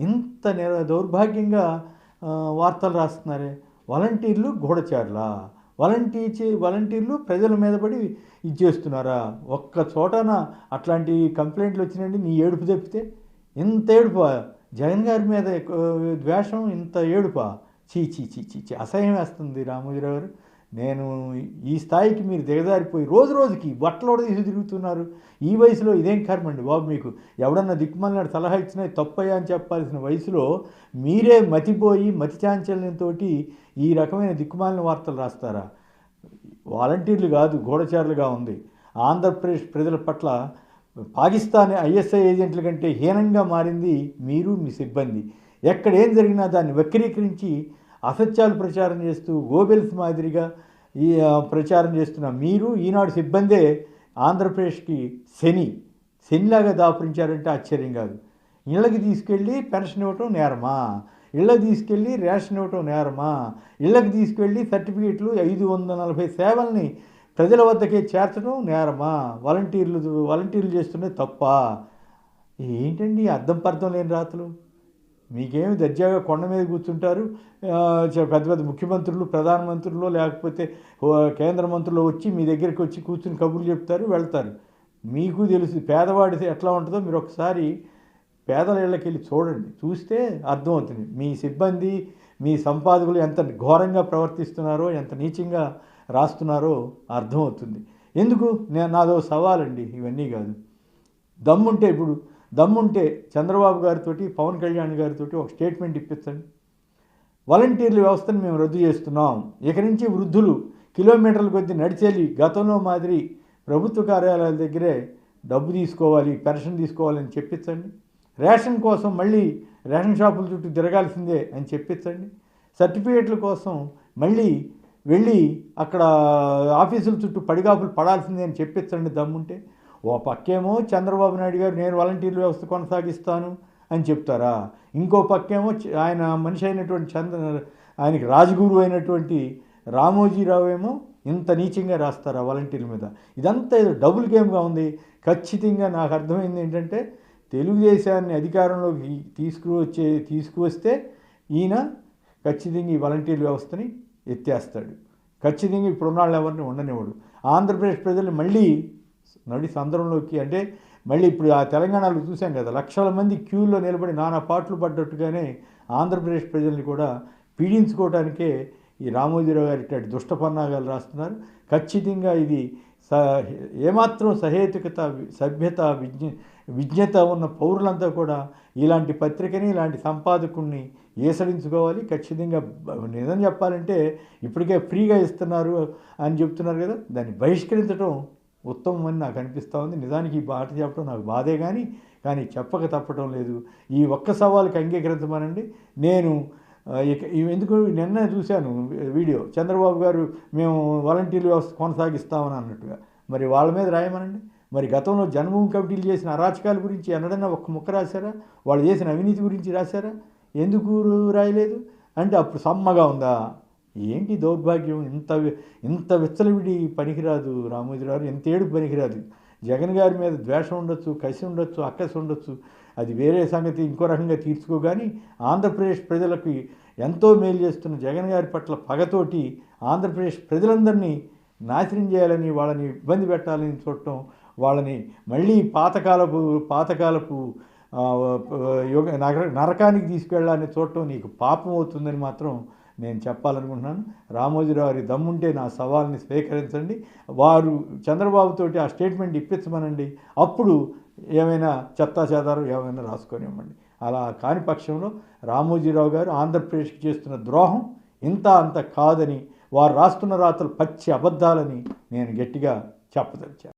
ఇంత నిర దౌర్భాగ్యంగా వార్తలు రాస్తున్నారే. వాలంటీర్లు గూఢచారులా? వాలంటీర్ వాలంటీర్లు ప్రజల మీద పడి ఇది చేస్తున్నారా? ఒక్క చోటన అట్లాంటి కంప్లైంట్లు వచ్చినాయండి నీ ఏడుపు తప్పితే? ఇంత ఏడుపా? జగన్ గారి మీద ద్వేషం ఇంత ఏడుపా? చీ చీ చీ చీ చీ అసహ్యం వేస్తుంది రామోజీరావు గారు. నేను ఈ స్థాయికి మీరు దిగజారిపోయి రోజు రోజుకి బట్టలు తీసి తిరుగుతున్నారు. ఈ వయసులో ఇదేం కర్మండి బాబు మీకు? ఎవడన్నా దిక్కుమల్లాడు సలహా ఇచ్చినా తప్పయ్యా అని చెప్పాల్సిన వయసులో మీరే మతిపోయి మతి చాంచల్యంతో ఈ రకమైన దిక్కుమాలిన వార్తలు రాస్తారా? వాలంటీర్లు కాదు గూఢచారులుగా ఉంది. ఆంధ్రప్రదేశ్ ప్రజల పట్ల పాకిస్తాన్ ఐఎస్ఐ ఏజెంట్ల కంటే హీనంగా మారింది మీరు మీ సిబ్బంది. ఎక్కడ ఏం జరిగినా దాన్ని వక్రీకరించి అసత్యాలు ప్రచారం చేస్తూ గోబెల్స్ మాదిరిగా ఈ ప్రచారం చేస్తున్న మీరు ఈనాడు సిబ్బందే ఆంధ్రప్రదేశ్కి శని. శనిలాగా దాపురించారంటే ఆశ్చర్యం కాదు. ఇళ్ళకి తీసుకెళ్ళి పెన్షన్ ఇవ్వటం నేరమా? ఇళ్ళకి తీసుకెళ్ళి రేషన్ ఇవ్వటం నేరమా? ఇళ్ళకి తీసుకెళ్ళి సర్టిఫికేట్లు ఐదు వందల నలభై సేవల్ని ప్రజల వద్దకే చేర్చడం నేరమా? వాలంటీర్లు వాలంటీర్లు చేస్తున్నది తప్ప? ఏంటండి అర్థం పర్థం లేని రాతలు? మీకేమి దర్జాగా కొండ మీద కూర్చుంటారు? పెద్ద పెద్ద ముఖ్యమంత్రులు ప్రధానమంత్రులు లేకపోతే కేంద్ర మంత్రులు వచ్చి మీ దగ్గరికి వచ్చి కూర్చుని కబుర్లు చెప్తారు వెళ్తారు. మీకు తెలుసు పేదవాడి ఎట్లా ఉంటుందో మీరు ఒకసారి పేదల ఇళ్ళకి వెళ్ళి చూడండి. చూస్తే అర్థమవుతుంది. మీ సిబ్బంది మీ సంపాదకులు ఎంత ఘోరంగా ప్రవర్తిస్తున్నారో ఎంత నీచంగా రాస్తున్నారో అర్థమవుతుంది. ఎందుకు? నేను నాదో సవాలండి. ఇవన్నీ కాదు. దమ్ముంటే ఇప్పుడు దమ్ముంటే చంద్రబాబు గారితో పవన్ కళ్యాణ్ గారితో ఒక స్టేట్మెంట్ ఇప్పించండి వాలంటీర్ల వ్యవస్థను మేము రద్దు చేస్తున్నాం. ఇక నుంచి వృద్ధులు కిలోమీటర్ల కొద్ది నడిచేలి గతంలో మాదిరి ప్రభుత్వ కార్యాలయాల దగ్గరే డబ్బు తీసుకోవాలి పెన్షన్ తీసుకోవాలని చెప్పించండి. రేషన్ కోసం మళ్ళీ రేషన్ షాపుల చుట్టూ తిరగాల్సిందే అని చెప్పించండి. సర్టిఫికేట్ల కోసం మళ్ళీ వెళ్ళి అక్కడ ఆఫీసుల చుట్టూ పడిగాపులు పడాల్సిందే అని చెప్పించండి దమ్ముంటే. ఓ పక్కేమో చంద్రబాబు నాయుడు గారు నేను వాలంటీర్ల వ్యవస్థ కొనసాగిస్తాను అని చెప్తారా? ఇంకో పక్కేమో ఆయన మనిషి అయినటువంటి చంద్ర ఆయనకి రాజగురు అయినటువంటి రామోజీరావు ఏమో ఇంత నీచంగా రాస్తారా వాలంటీర్ల మీద? ఇదంతా ఏదో డబుల్ గేమ్గా ఉంది. ఖచ్చితంగా నాకు అర్థమైంది ఏంటంటే తెలుగుదేశాన్ని అధికారంలోకి తీసుకువచ్చే తీసుకువస్తే ఈయన ఖచ్చితంగా ఈ వాలంటీర్ వ్యవస్థని ఎత్తేస్తాడు. ఖచ్చితంగా ఇప్పుడు ఉన్నాళ్ళు ఎవరిని ఉండనివ్వడు. ఆంధ్రప్రదేశ్ ప్రజలు మళ్ళీ నడి సందర్భంలోకి అంటే మళ్ళీ ఇప్పుడు ఆ తెలంగాణలో చూసాం కదా లక్షల మంది క్యూలో నిలబడి నానా పాటలు పడ్డట్టుగానే ఆంధ్రప్రదేశ్ ప్రజల్ని కూడా పీడించుకోవడానికే ఈ రామోజీరావు గారి ఇట్లాంటి దుష్టపన్నాగాలు రాస్తున్నారు. ఖచ్చితంగా ఇది స ఏమాత్రం సహేతుకత సభ్యత విజ్ఞ విజ్ఞత ఉన్న పౌరులంతా కూడా ఇలాంటి పత్రికని ఇలాంటి సంపాదకుణ్ణి ఏసడించుకోవాలి. ఖచ్చితంగా నిజం చెప్పాలంటే ఇప్పటికే ఫ్రీగా ఇస్తున్నారు అని చెప్తున్నారు కదా దాన్ని బహిష్కరించడం ఉత్తమమని నాకు అనిపిస్తూ ఉంది. నిజానికి ఈ మాట చెప్పడం నాకు బాధే కానీ కానీ చెప్పక తప్పటం లేదు. ఈ ఒక్క సవాలుకి అంగీకరించమనండి. నేను ఇక ఇవి ఎందుకు నిన్న చూశాను వీడియో. చంద్రబాబు గారు మేము వాలంటీర్ వ్యవస్థ కొనసాగిస్తామని అన్నట్టుగా. మరి వాళ్ళ మీద రాయమనండి. మరి గతంలో జన్మభూమి కమిటీలు చేసిన అరాచకాల గురించి ఎన్నడన్నా ఒక్క ముక్క రాశారా? వాళ్ళు చేసిన అవినీతి గురించి రాశారా? ఎందుకు రాయలేదు? అంటే అప్పుడు సమ్మగా ఉందా? ఏంటి దౌర్భాగ్యం? ఇంత ఇంత విచ్చలవిడి పనికిరాదు రామోజీరావు ఎంత ఏడు పనికిరాదు. జగన్ గారి మీద ద్వేషం ఉండొచ్చు కసి ఉండొచ్చు అక్కసి ఉండొచ్చు. అది వేరే సంగతి ఇంకో రకంగా తీర్చుకో కానీ ఆంధ్రప్రదేశ్ ప్రజలకు ఎంతో మేలు చేస్తున్న జగన్ గారి పట్ల పగతోటి ఆంధ్రప్రదేశ్ ప్రజలందరినీ నాశనం చేయాలని వాళ్ళని ఇబ్బంది పెట్టాలని చూడటం వాళ్ళని మళ్ళీ పాతకాలపు పాతకాలపు యుగ నగర నరకానికి తీసుకెళ్ళాలని చూడటం నీకు పాపం అవుతుందని మాత్రం నేను చెప్పాలనుకుంటున్నాను. రామోజీరావు గారి దమ్ముంటే నా సవాల్ని స్వీకరించండి. వారు చంద్రబాబుతోటి ఆ స్టేట్మెంట్ ఇప్పించమనండి. అప్పుడు ఏమైనా చెత్తా ఏమైనా రాసుకొని ఇవ్వండి. అలా కాని పక్షంలో రామోజీరావు గారు ఆంధ్రప్రదేశ్కి చేస్తున్న ద్రోహం ఇంత అంత కాదని వారు రాస్తున్న రాతలు పచ్చి అబద్ధాలని నేను గట్టిగా చెప్పదలిచాను.